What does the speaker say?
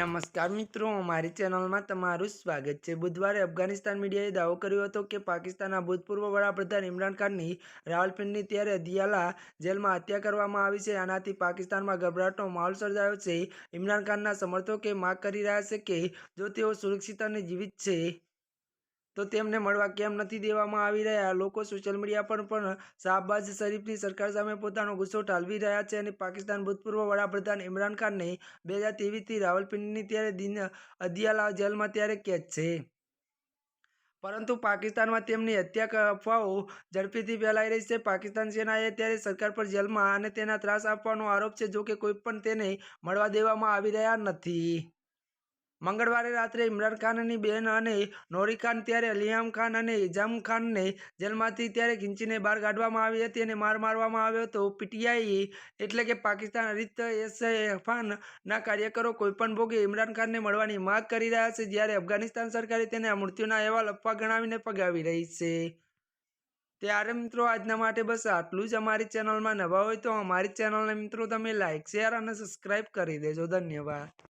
નમસ્કાર મિત્રો, અમારી ચેનલમાં તમારું સ્વાગત છે. બુધવારે અફઘાનિસ્તાન મીડિયાએ દાવો કર્યો હતો કે પાકિસ્તાનના ભૂતપૂર્વ વડાપ્રધાન ઇમરાન ખાનની રાવલપિંડની ત્યારે દિયાલા જેલમાં હત્યા કરવામાં આવી છે. આનાથી પાકિસ્તાનમાં ગભરાટનો માહોલ સર્જાયો છે. ઇમરાન ખાનના સમર્થકે માગ કરી રહ્યા છે કે જો તેઓ સુરક્ષિત અને જીવિત છે. તો તેમને મળવા કેમ નથી દેવામાં આવી રહ્યા? લોકો સોશિયલ મીડિયા પર પણ શાહબાઝ શરીફની સરકાર સામે પોતાનો ગુસ્સો ઠાલવી રહ્યા છે અને પાકિસ્તાન ભૂતપૂર્વ વડાપ્રધાન ઇમરાન ખાનને બે હજાર તેવીસથી રાવલપિંડીની ત્યારે દિન અદિયાલા જેલમાં ત્યારે કેદ છે. પરંતુ પાકિસ્તાનમાં તેમની હત્યા અફવાઓ ઝડપીથી ફેલાઈ રહી છે. પાકિસ્તાન સેનાએ ત્યારે સરકાર પર જેલમાં અને તેના ત્રાસ આપવાનો આરોપ છે જોકે કોઈ પણ તેને મળવા દેવામાં આવી રહ્યા નથી. મંગળવારે રાત્રે ઇમરાન ખાનની બહેન અને નોરી ખાન ત્યારે લિયામ ખાન અને ઇજામ ખાનને જેલમાંથી ત્યારે ખીંચીને બહાર કાઢવામાં આવી હતી અને માર મારવામાં આવ્યો હતો. પીટીઆઈ એટલે કે પાકિસ્તાન હરિત એહસાનના કાર્યકરો કોઈપણ ભોગે ઇમરાન ખાનને મળવાની માગ કરી રહ્યા છે, જ્યારે અફઘાનિસ્તાન સરકારે તેને મૃત્યુના અહેવાલ અફવા ગણાવીને પગાવી રહી છે. ત્યારે મિત્રો આજના માટે બસ આટલું જ. અમારી ચેનલમાં નવા હોય તો અમારી ચેનલને મિત્રો તમે લાઇક શેર અને સબસ્ક્રાઈબ કરી દેજો. ધન્યવાદ.